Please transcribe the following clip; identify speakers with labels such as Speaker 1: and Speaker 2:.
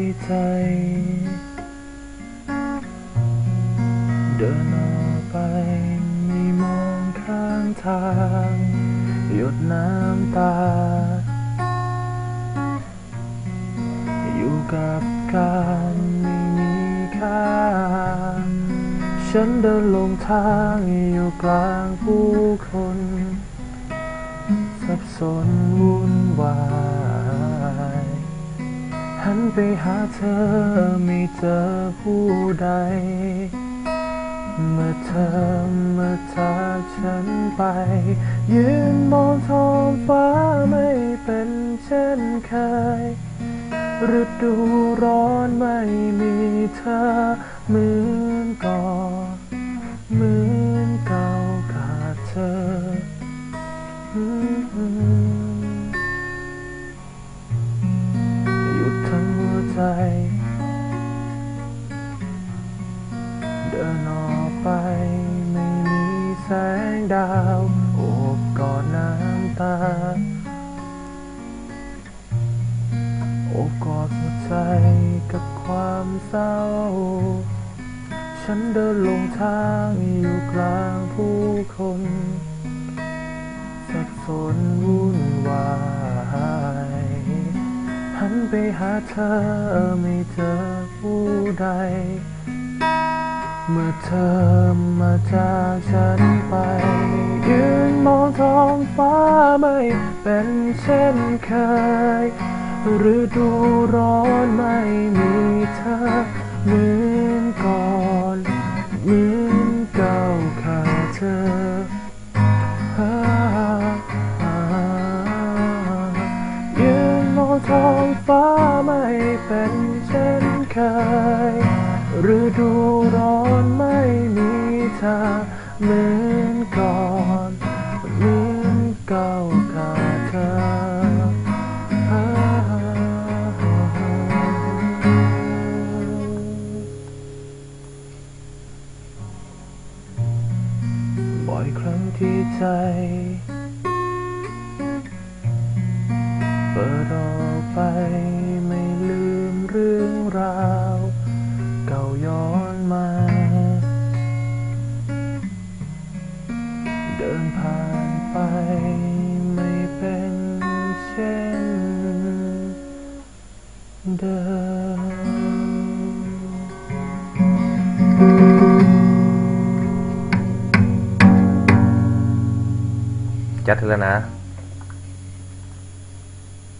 Speaker 1: ที่ใจ เดินออกไปไม่มองข้างทาง หยดน้ำตา อยู่กับการไม่มีค่า ฉันเดินลงทางอยู่กลางผู้คน สับสนวุ่นวาย หันไปหาเธอไม่เจอผู้ใด เมื่อเธอมาจากฉันไป ยืนมองท้องฟ้าไม่เป็นเช่นเคยฤดูร้อนไม่มีเธอเหมือนก่อนเหมือน ใจ เดินออกไปไม่มีแสงดาวโอบกอดน้ำตา โอบกอดหัวใจกับความเศร้า ฉันเดินลงทางอยู่กลางผู้คน ไปหาเธอไม่เจอผู้ใด เมื่อเธอมาจากฉันไป ยืนมองท้องฟ้าไม่เป็นเช่นเคย หรือดูร้อนไม่มีเธอเหมือน ฟ้าไม่เป็นเช่นเคยฤดูร้อนไม่มีเธอเหมือนก่อนเหมือนเก่าขาดเธอบ่อยครั้งที่ใจเปิดออก ไปไม่ลืมเรื่องราว เก่าย้อนมา เดินผ่านไปไม่เป็นเช่นเดิม
Speaker 2: จัดเถอะแล้วนะ